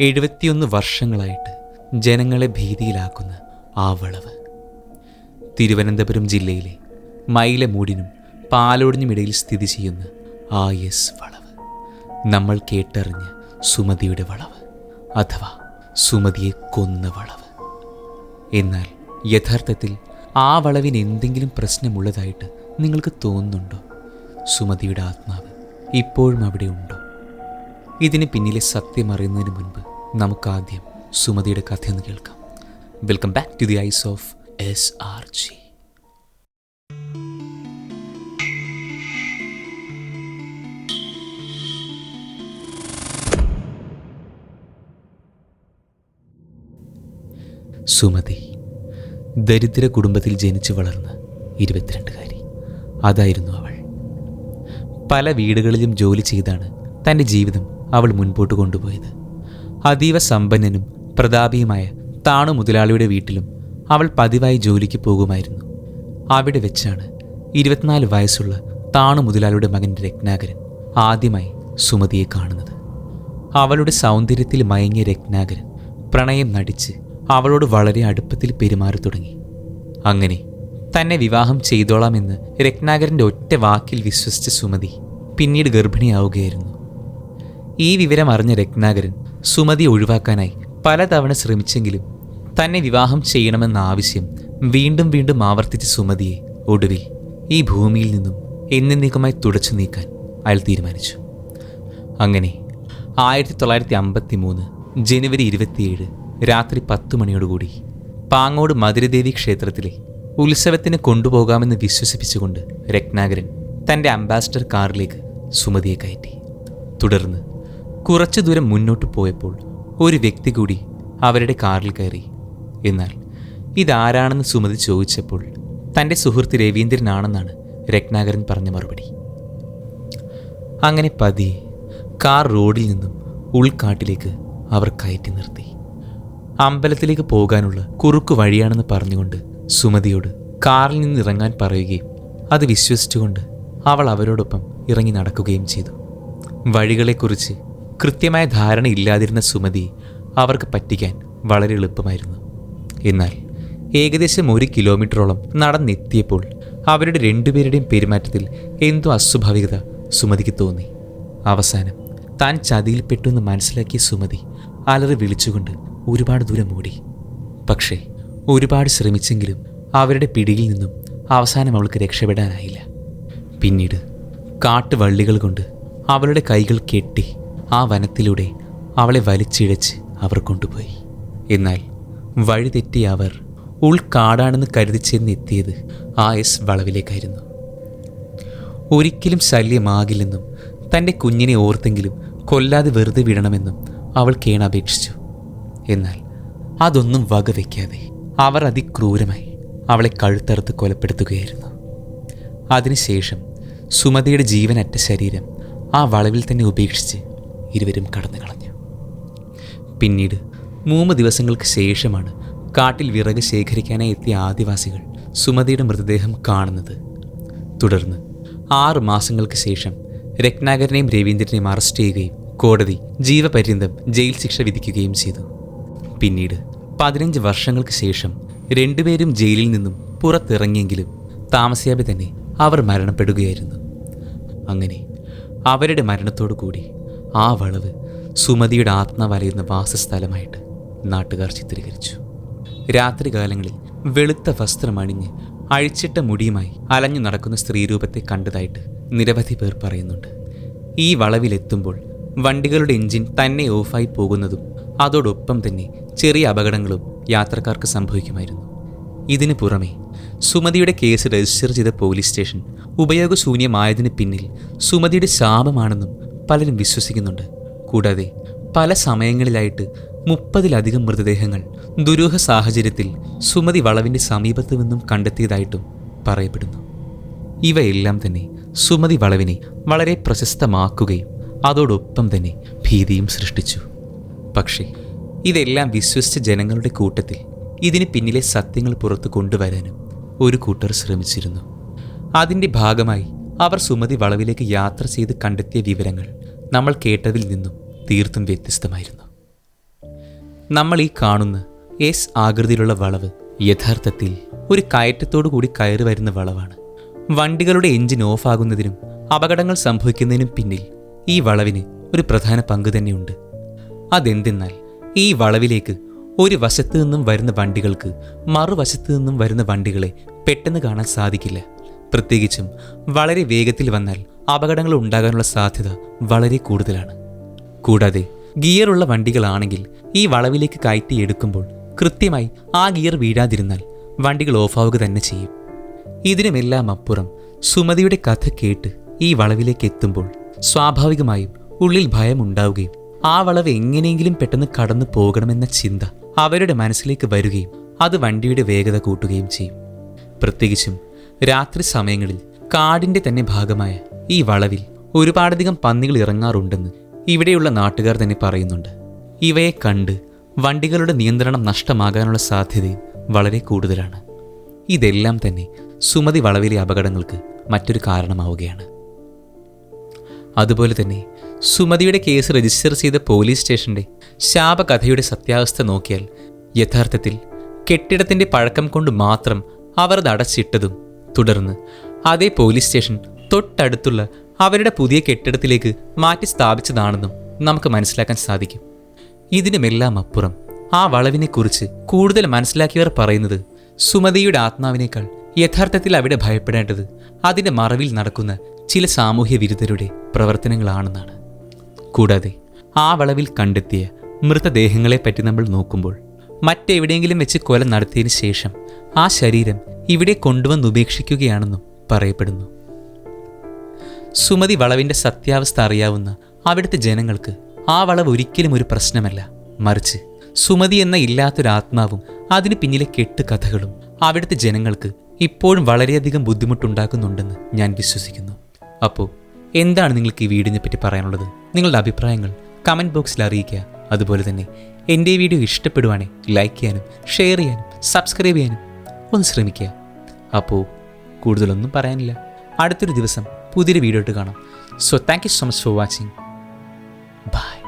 എഴുപത്തിയൊന്ന് വർഷങ്ങളായിട്ട് ജനങ്ങളെ ഭീതിയിലാക്കുന്ന ആ വളവ്. തിരുവനന്തപുരം ജില്ലയിലെ മൈലമൂടിനും പാലോടിനും ഇടയിൽ സ്ഥിതി ചെയ്യുന്ന ആ എസ് വളവ്. നമ്മൾ കേട്ടറിഞ്ഞ സുമതിയുടെ വളവ് അഥവാ സുമതിയെ കൊന്ന വളവ്. എന്നാൽ യഥാർത്ഥത്തിൽ ആ വളവിന് എന്തെങ്കിലും പ്രശ്നമുള്ളതായിട്ട് നിങ്ങൾക്ക് തോന്നുന്നുണ്ടോ? സുമതിയുടെ ആത്മാവ് ഇപ്പോഴും അവിടെ ഉണ്ടോ? ഇതിന് പിന്നിലെ സത്യം അറിയുന്നതിന് മുൻപ് നമുക്കാദ്യം സുമതിയുടെ കഥയൊന്ന് കേൾക്കാം. Welcome back to the eyes of S R G Sumathi ദരിദ്ര കുടുംബത്തിൽ ജനിച്ചു വളർന്ന ഇരുപത്തിരണ്ടുകാരി. അതായിരുന്നു അവൾ. പല വീടുകളിലും ജോലി ചെയ്താണ് തന്റെ ജീവിതം അവൾ മുൻപോട്ട് കൊണ്ടുപോയത്. അതീവ സമ്പന്നനും പ്രതാപിയുമായ താണു മുതലാളിയുടെ വീട്ടിലും അവൾ പതിവായി ജോലിക്ക് പോകുമായിരുന്നു. അവിടെ വെച്ചാണ് ഇരുപത്തിനാല് വയസ്സുള്ള താണു മുതലാളിയുടെ മകൻ രത്നാകരൻ ആദ്യമായി സുമതിയെ കാണുന്നത്. അവളുടെ സൗന്ദര്യത്തിൽ മയങ്ങിയ രത്നാകരൻ പ്രണയം നടിച്ച് അവളോട് വളരെ അടുപ്പത്തിൽ പെരുമാറി തുടങ്ങി. അങ്ങനെ തന്നെ വിവാഹം ചെയ്തോളാമെന്ന് രത്നാകരന്റെ ഒറ്റ വാക്കിൽ വിശ്വസിച്ച സുമതി പിന്നീട് ഗർഭിണിയാവുകയായിരുന്നു. ഈ വിവരം അറിഞ്ഞ രത്നാകരൻ സുമതി ഒഴിവാക്കാനായി പലതവണ ശ്രമിച്ചെങ്കിലും തന്നെ വിവാഹം ചെയ്യണമെന്ന ആവശ്യം വീണ്ടും വീണ്ടും ആവർത്തിച്ച സുമതിയെ ഒടുവിൽ ഈ ഭൂമിയിൽ നിന്നും എന്നേക്കുമായി തുടച്ചു നീക്കാൻ അയാൾ തീരുമാനിച്ചു. അങ്ങനെ ആയിരത്തി തൊള്ളായിരത്തി അമ്പത്തി മൂന്ന് ജനുവരി ഇരുപത്തിയേഴ് രാത്രി പത്തു മണിയോടുകൂടി പാങ്ങോട് മധുരദേവി ക്ഷേത്രത്തിലെ ഉത്സവത്തിന് കൊണ്ടുപോകാമെന്ന് വിശ്വസിപ്പിച്ചുകൊണ്ട് രത്നാകരൻ തന്റെ അംബാസഡർ കാറിലേക്ക് സുമതിയെ കയറ്റി. തുടർന്ന് കുറച്ചു ദൂരം മുന്നോട്ട് പോയപ്പോൾ ഒരു വ്യക്തി കൂടി അവരുടെ കാറിൽ കയറി. എന്നാൽ ഇതാരാണെന്ന് സുമതി ചോദിച്ചപ്പോൾ തന്റെ സുഹൃത്ത് രവീന്ദ്രനാണെന്നാണ് രത്നാകരൻ പറഞ്ഞ മറുപടി. അങ്ങനെ പതിയെ കാർ റോഡിൽ നിന്നും ഉൾക്കാട്ടിലേക്ക് അവർ കയറ്റി നിർത്തി. അമ്പലത്തിലേക്ക് പോകാനുള്ള കുറുക്കു വഴിയാണെന്ന് പറഞ്ഞുകൊണ്ട് സുമതിയോട് കാറിൽ നിന്ന് ഇറങ്ങാൻ പറയുകയും അത് വിശ്വസിച്ചുകൊണ്ട് അവൾ അവരോടൊപ്പം ഇറങ്ങി നടക്കുകയും ചെയ്തു. വഴികളെക്കുറിച്ച് കൃത്യമായ ധാരണ ഇല്ലാതിരുന്ന സുമതി അവർക്ക് പറ്റിക്കാൻ വളരെ എളുപ്പമായിരുന്നു. എന്നാൽ ഏകദേശം ഒരു കിലോമീറ്ററോളം നടന്നെത്തിയപ്പോൾ അവരുടെ രണ്ടുപേരുടെയും പെരുമാറ്റത്തിൽ എന്തോ അസ്വാഭാവികത സുമതിക്ക് തോന്നി. അവസാനം താൻ ചതിയിൽപ്പെട്ടു എന്ന് മനസ്സിലാക്കിയ സുമതി അലറി വിളിച്ചുകൊണ്ട് ഒരുപാട് ദൂരം ഓടി. പക്ഷേ ഒരുപാട് ശ്രമിച്ചെങ്കിലും അവരുടെ പിടിയിൽ നിന്നും അവസാനം അവൾക്ക് രക്ഷപ്പെടാനായില്ല. പിന്നീട് കാട്ടുവള്ളികൾ കൊണ്ട് അവളുടെ കൈകൾ കെട്ടി ആ വനത്തിലൂടെ അവളെ വലിച്ചിഴച്ച് അവർ കൊണ്ടുപോയി. എന്നാൽ വഴിതെറ്റി അവർ ഉൾക്കാടാണെന്ന് കരുതി ചെന്നെത്തിയത് ആ എസ് വളവിലേക്കായിരുന്നു. ഒരിക്കലും ശല്യമാകില്ലെന്നും തന്റെ കുഞ്ഞിനെ ഓർത്തെങ്കിലും കൊല്ലാതെ വെറുതെ വിടണമെന്നും അവൾ കേണപേക്ഷിച്ചു. എന്നാൽ അതൊന്നും വകവയ്ക്കാതെ അവർ അതിക്രൂരമായി അവളെ കഴുത്തറുത്ത് കൊലപ്പെടുത്തുകയായിരുന്നു. അതിനുശേഷം സുമതിയുടെ ജീവനറ്റ ശരീരം ആ വളവിൽ തന്നെ ഉപേക്ഷിച്ച് ഇരുവരും കടന്നു കളഞ്ഞു. പിന്നീട് മൂന്ന് ദിവസങ്ങൾക്ക് ശേഷമാണ് കാട്ടിൽ വിറക് ശേഖരിക്കാനായി എത്തിയ ആദിവാസികൾ സുമതിയുടെ മൃതദേഹം കാണുന്നത്. തുടർന്ന് ആറ് മാസങ്ങൾക്ക് ശേഷം രത്നാകരനെയും രവീന്ദ്രനെയും അറസ്റ്റ് ചെയ്യുകയും കോടതി ജീവപര്യന്തം ജയിൽ ശിക്ഷ വിധിക്കുകയും ചെയ്തു. പിന്നീട് പതിനഞ്ച് വർഷങ്ങൾക്ക് ശേഷം രണ്ടുപേരും ജയിലിൽ നിന്നും പുറത്തിറങ്ങിയെങ്കിലും താമസിയാതെ തന്നെ അവർ മരണപ്പെടുകയായിരുന്നു. അങ്ങനെ അവരുടെ മരണത്തോടു കൂടി ആ വളവ് സുമതിയുടെ ആത്മാവലയുന്ന വാസസ്ഥലമായിട്ട് നാട്ടുകാർ ചിത്രീകരിച്ചു. രാത്രികാലങ്ങളിൽ വെളുത്ത വസ്ത്രമണിഞ്ഞ് അഴിച്ചിട്ട മുടിയുമായി അലഞ്ഞു നടക്കുന്ന സ്ത്രീരൂപത്തെ കണ്ടതായിട്ട് നിരവധി പേർ പറയുന്നുണ്ട്. ഈ വളവിലെത്തുമ്പോൾ വണ്ടികളുടെ എഞ്ചിൻ തന്നെ ഓഫായി പോകുന്നതും അതോടൊപ്പം തന്നെ ചെറിയ അപകടങ്ങളും യാത്രക്കാർക്ക് സംഭവിക്കുമായിരുന്നു. ഇതിനു പുറമെ സുമതിയുടെ കേസ് രജിസ്റ്റർ ചെയ്ത പോലീസ് സ്റ്റേഷൻ ഉപയോഗശൂന്യമായതിന് പിന്നിൽ സുമതിയുടെ ശാപമാണെന്നും പലരും വിശ്വസിക്കുന്നുണ്ട്. കൂടാതെ പല സമയങ്ങളിലായിട്ട് മുപ്പതിലധികം മൃതദേഹങ്ങൾ ദുരൂഹ സാഹചര്യത്തിൽ സുമതി വളവിന്റെ സമീപത്തു നിന്നും കണ്ടെത്തിയതായിട്ടും പറയപ്പെടുന്നു. ഇവയെല്ലാം തന്നെ സുമതി വളവിനെ വളരെ പ്രശസ്തമാക്കുകയും അതോടൊപ്പം തന്നെ ഭീതിയും സൃഷ്ടിച്ചു. പക്ഷേ ഇതെല്ലാം വിശ്വസിച്ച ജനങ്ങളുടെ കൂട്ടത്തിൽ ഇതിന് പിന്നിലെ സത്യങ്ങൾ പുറത്തു കൊണ്ടുവരാനും ഒരു കൂട്ടർ ശ്രമിച്ചിരുന്നു. അതിന്റെ ഭാഗമായി അവർ സുമതി വളവിലേക്ക് യാത്ര ചെയ്ത് കണ്ടെത്തിയ വിവരങ്ങൾ നമ്മൾ കേട്ടതിൽ നിന്നും തീർത്തും വ്യത്യസ്തമായിരുന്നു. നമ്മൾ ഈ കാണുന്ന എസ് ആകൃതിയിലുള്ള വളവ് യഥാർത്ഥത്തിൽ ഒരു കയറ്റത്തോടു കൂടി കയറി വരുന്ന വളവാണ്. വണ്ടികളുടെ എഞ്ചിൻ ഓഫാകുന്നതിനും അപകടങ്ങൾ സംഭവിക്കുന്നതിനും പിന്നിൽ ഈ വളവിന് ഒരു പ്രധാന പങ്ക് തന്നെയുണ്ട്. അതെന്തെന്നാൽ ഈ വളവിലേക്ക് ഒരു വശത്തു നിന്നും വരുന്ന വണ്ടികൾക്ക് മറുവശത്തു നിന്നും വരുന്ന വണ്ടികളെ പെട്ടെന്ന് കാണാൻ സാധിക്കില്ല. പ്രത്യേകിച്ചും വളരെ വേഗത്തിൽ വന്നാൽ അപകടങ്ങൾ ഉണ്ടാകാനുള്ള സാധ്യത വളരെ കൂടുതലാണ്. കൂടാതെ ഗിയറുള്ള വണ്ടികളാണെങ്കിൽ ഈ വളവിലേക്ക് കയറ്റിയെടുക്കുമ്പോൾ കൃത്യമായി ആ ഗിയർ വീഴാതിരുന്നാൽ വണ്ടികൾ ഓഫാവുക തന്നെ ചെയ്യും. ഇതിനുമെല്ലാം അപ്പുറം സുമതിയുടെ കഥ കേട്ട് ഈ വളവിലേക്ക് എത്തുമ്പോൾ സ്വാഭാവികമായും ഉള്ളിൽ ഭയം ഉണ്ടാവുകയും ആ വളവ് എങ്ങനെയെങ്കിലും പെട്ടെന്ന് കടന്നു പോകണമെന്ന ചിന്ത അവരുടെ മനസ്സിലേക്ക് വരികയും അത് വണ്ടിയുടെ വേഗത കൂട്ടുകയും ചെയ്യും. പ്രത്യേകിച്ചും രാത്രി സമയങ്ങളിൽ കാടിന്റെ തന്നെ ഭാഗമായ ഈ വളവിൽ ഒരുപാടധികം പന്നികൾ ഇറങ്ങാറുണ്ടെന്ന് ഇവിടെയുള്ള നാട്ടുകാർ തന്നെ പറയുന്നുണ്ട്. ഇവയെ കണ്ട് വണ്ടികളുടെ നിയന്ത്രണം നഷ്ടമാകാനുള്ള സാധ്യതയും വളരെ കൂടുതലാണ്. ഇതെല്ലാം തന്നെ സുമതി വളവിലെ അപകടങ്ങൾക്ക് മറ്റൊരു കാരണമാവുകയാണ്. അതുപോലെ തന്നെ സുമതിയുടെ കേസ് രജിസ്റ്റർ ചെയ്ത പോലീസ് സ്റ്റേഷന്റെ ശാപകഥയുടെ സത്യാവസ്ഥ നോക്കിയാൽ യഥാർത്ഥത്തിൽ കെട്ടിടത്തിന്റെ പഴക്കം കൊണ്ട് മാത്രം അവർ അത് അടച്ചിട്ടതും തുടർന്ന് അതേ പോലീസ് സ്റ്റേഷൻ തൊട്ടടുത്തുള്ള അവരുടെ പുതിയ കെട്ടിടത്തിലേക്ക് മാറ്റി സ്ഥാപിച്ചതാണെന്നും നമുക്ക് മനസ്സിലാക്കാൻ സാധിക്കും. ഇതിനുമെല്ലാം അപ്പുറം ആ വളവിനെക്കുറിച്ച് കൂടുതൽ മനസ്സിലാക്കിയവർ പറയുന്നത് സുമതിയുടെ ആത്മാവിനേക്കാൾ യഥാർത്ഥത്തിൽ അവിടെ ഭയപ്പെടേണ്ടത് അതിന്റെ മറവിൽ നടക്കുന്ന ചില സാമൂഹ്യ വിരുദ്ധരുടെ പ്രവർത്തനങ്ങളാണെന്നാണ്. കൂടാതെ ആ വളവിൽ കണ്ടെത്തിയ മൃതദേഹങ്ങളെപ്പറ്റി നമ്മൾ നോക്കുമ്പോൾ മറ്റെവിടെയെങ്കിലും വെച്ച് കൊല നടത്തിയതിനു ശേഷം ആ ശരീരം ഇവിടെ കൊണ്ടുവന്ന് ഉപേക്ഷിക്കുകയാണെന്നും പറയപ്പെടുന്നു. സുമതി വളവിന്റെ സത്യാവസ്ഥ അറിയാവുന്ന അവിടുത്തെ ജനങ്ങൾക്ക് ആ വളവ് ഒരിക്കലും ഒരു പ്രശ്നമല്ല. മറിച്ച് സുമതി എന്ന ഇല്ലാത്തൊരാത്മാവും അതിന് പിന്നിലെ കെട്ട് കഥകളും അവിടുത്തെ ജനങ്ങൾക്ക് ഇപ്പോഴും വളരെയധികം ബുദ്ധിമുട്ടുണ്ടാക്കുന്നുണ്ടെന്ന് ഞാൻ വിശ്വസിക്കുന്നു. അപ്പോൾ എന്താണ് നിങ്ങൾക്ക് ഈ വീടിനെ പറ്റി പറയാനുള്ളത്? നിങ്ങളുടെ അഭിപ്രായങ്ങൾ കമന്റ് ബോക്സിൽ അറിയിക്കുക. അതുപോലെ തന്നെ എന്റെ വീഡിയോ ഇഷ്ടപ്പെടുവാണെങ്കിൽ ലൈക്ക് ചെയ്യാനും ഷെയർ ചെയ്യാനും സബ്സ്ക്രൈബ് ചെയ്യാനും ഒന്ന് ശ്രമിക്കുക. അപ്പോൾ കൂടുതലൊന്നും പറയാനില്ല. അടുത്തൊരു ദിവസം പുതിയൊരു വീഡിയോ ഇട്ട് കാണാം. So thank you so much for watching bye